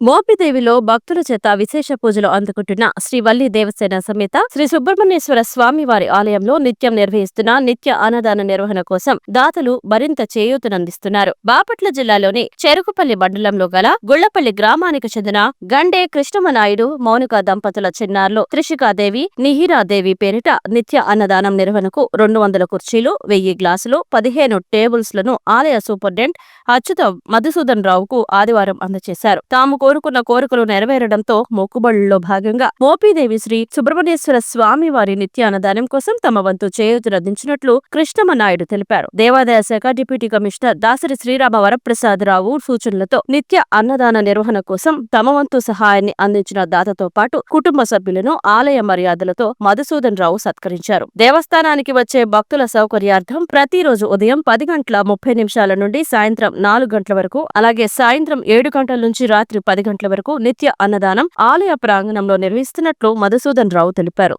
మోపిదేవిలో భక్తుల చేత విశేష పూజలు అందుకుంటున్న శ్రీ వల్లి దేవసేన సమేత శ్రీ సుబ్రహ్మణ్యేశ్వర స్వామి వారి ఆలయంలో నిత్యం నిర్వహిస్తున్న నిత్య అన్నదాన నిర్వహణ కోసం దాతలు మరింత చేయూతనందిస్తున్నారు. బాపట్ల జిల్లాలోని చెరుకుపల్లి మండలంలో గల గుళ్ళపల్లి గ్రామానికి చెందిన గండే కృష్ణమనాయుడు మౌనిక దంపతుల చిన్నారులు త్రిషికాదేవి నిహిరాదేవి పేరిట నిత్య అన్నదానం నిర్వహణకు రెండు వందల కుర్చీలు వెయ్యి గ్లాసులు పదిహేను టేబుల్స్లను ఆలయ సూపరింటెండెంట్ అచ్యుత మధుసూదన్ రావుకు ఆదివారం అందజేశారు. తాము కోరుకున్న కోరికలు నెరవేరడంతో మొక్కుబడుల్లో భాగంగా మోపీదేవి శ్రీ సుబ్రహ్మణ్యేశ్వర స్వామి వారి నిత్య అన్నదానం కోసం తమ వంతు చేయూతనందించినట్లు కృష్ణమ నాయుడు తెలిపారు. దేవాదాయ శాఖ డిప్యూటీ కమిషనర్ దాసరి శ్రీరామ వరప్రసాదరావు సూచనలతో నిత్య అన్నదాన నిర్వహణ కోసం తమ వంతు సహాయాన్ని అందించిన దాతతో పాటు కుటుంబ సభ్యులను ఆలయ మర్యాదలతో మధుసూదన్ రావు సత్కరించారు. దేవస్థానానికి వచ్చే భక్తుల సౌకర్యార్థం ప్రతిరోజు ఉదయం పది గంటల ముప్పై నిమిషాల నుండి సాయంత్రం నాలుగు గంటల వరకు అలాగే సాయంత్రం ఏడు గంటల నుంచి రాత్రి పది పది గంటల వరకు నిత్య అన్నదానం ఆలయ ప్రాంగణంలో నిర్వహిస్తున్నట్లు మధుసూదన్ రావు తెలిపారు.